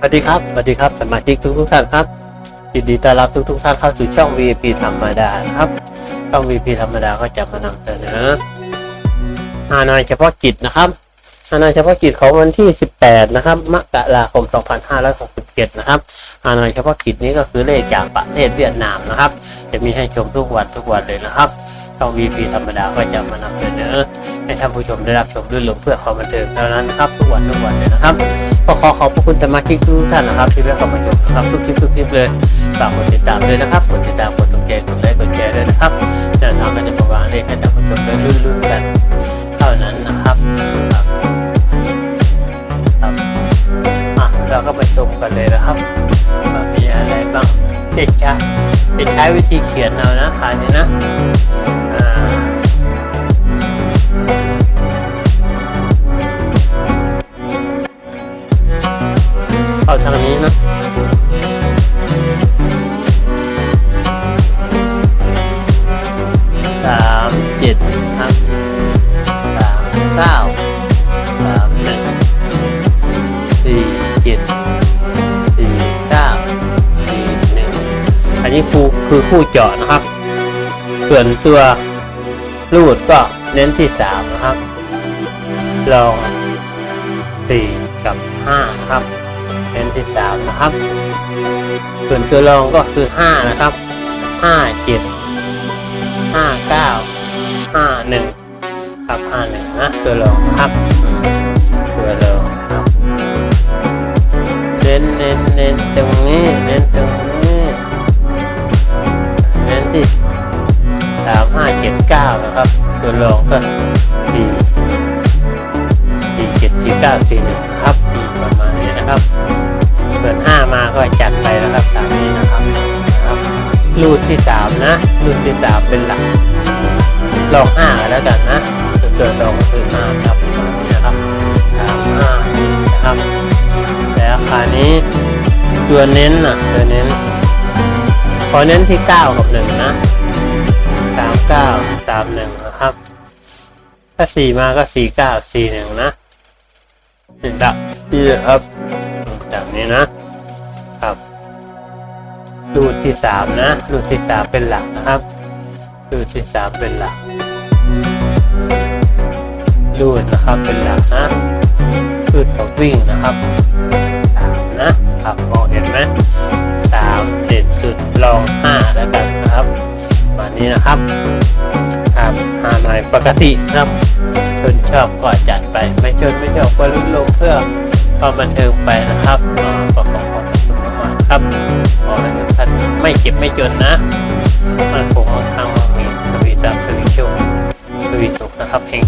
สวัสดีครับ สวัสดีครับสมาชิกทุกทุกท่านครับยินดีต้อนรับทุกทุกท่านเข้าสู่ช่อง V.P. ธรรมดาครับ ช่อง V.P. ธรรมดาก็จะมานำเสนอฮานอยเฉพาะกิจนะครับฮานอยเฉพาะกิจของวันที่ 18 นะครับ มกราคม 2567 นะครับฮานอยเฉพาะกิจนี้ก็คือเลขจากประเทศเวียดนามนะครับ จะมีให้ชมทุกวันทุกวันเลยนะครับช่อง VP ธรรมดาก็จะมานำเสนอให้ท่านผู้ชมได้รับชมด้วยลมเพื่อความบันเทิงเท่านั้นครับทุกวันทุกวันเลยนะครับ ก็ขอขอบพระคุณสมาชิกทุกท่านนะครับ ที่ได้เข้ามาชมนะครับทุกคลิปทุกคลิปเลยฝากกดติดตามด้วยนะครับกดติดตามกดถูกใจกดไลค์กดแชร์ด้วยนะครับแนวทางก็จะมาวางเลขให้ท่านผู้ชมได้ลุ้นๆกันเท่านั้นนะครับครับอะเราก็ไปชมกันเลยนะครับว่ามีอะไรบ้างเด็กใช้เด็กใช้วิธีเขียนเอานะขายนี้นะ นี้ครูคือคู่เจาะนะครับ ส่วนตัวรูดก็เน้นที่สามนะครับ ลองสี่กับห้านะครับเป็นที่สามนะครับ ส่วนตัวรองก็คือห้านะครับห้าเจ็ดห้าเก้าห้าหนึ่งครับห้าหนึ่งนะตัวรองนะครับ ตัวรองก็สี่สี่เจ็ดสี่เก้าสี่หนึ่งครับประมาณนี้นะครับเปิดห้ามาก็จัดไปนะครับตามนี้นะครับครับรูดที่สามนะรูดที่สามเป็นหลักลองห้าแล้วกันนะเกิดลองคือมาครับประมาณนี้นะครับสามห้านะครับแล้วคราวนี้ตัวเน้นอะตัวเน้นขอเน้นที่เก้ากับหนึ่งนะ เก้าสามหนึ่งนะครับ ถ้าสี่มาก็สี่เก้าสี่หนึ่งนะนี่ดับนี่ครับแบบนี้นะครับรูดที่สามนะรูดที่สามเป็นหลักนะครับรูดที่สามเป็นหลักรูดนะครับเป็นหลักนะรูดกับวิ่งนะครับสามนะครับ นี้นะครับครับหาหน่อยปกตินะครับชนชอบก็จัดไป ไม่ชนไม่ชอบก็ลุ้นลงเพื่อความบันเทิงไปนะครับอ่าขอขอบคุณมากครับขอให้ทุกท่านไม่เจ็บไม่จนนะมันคงมั่งคั่งมามีสวีทรัพย์ทวีโชคทวีสุขนะครับเฮง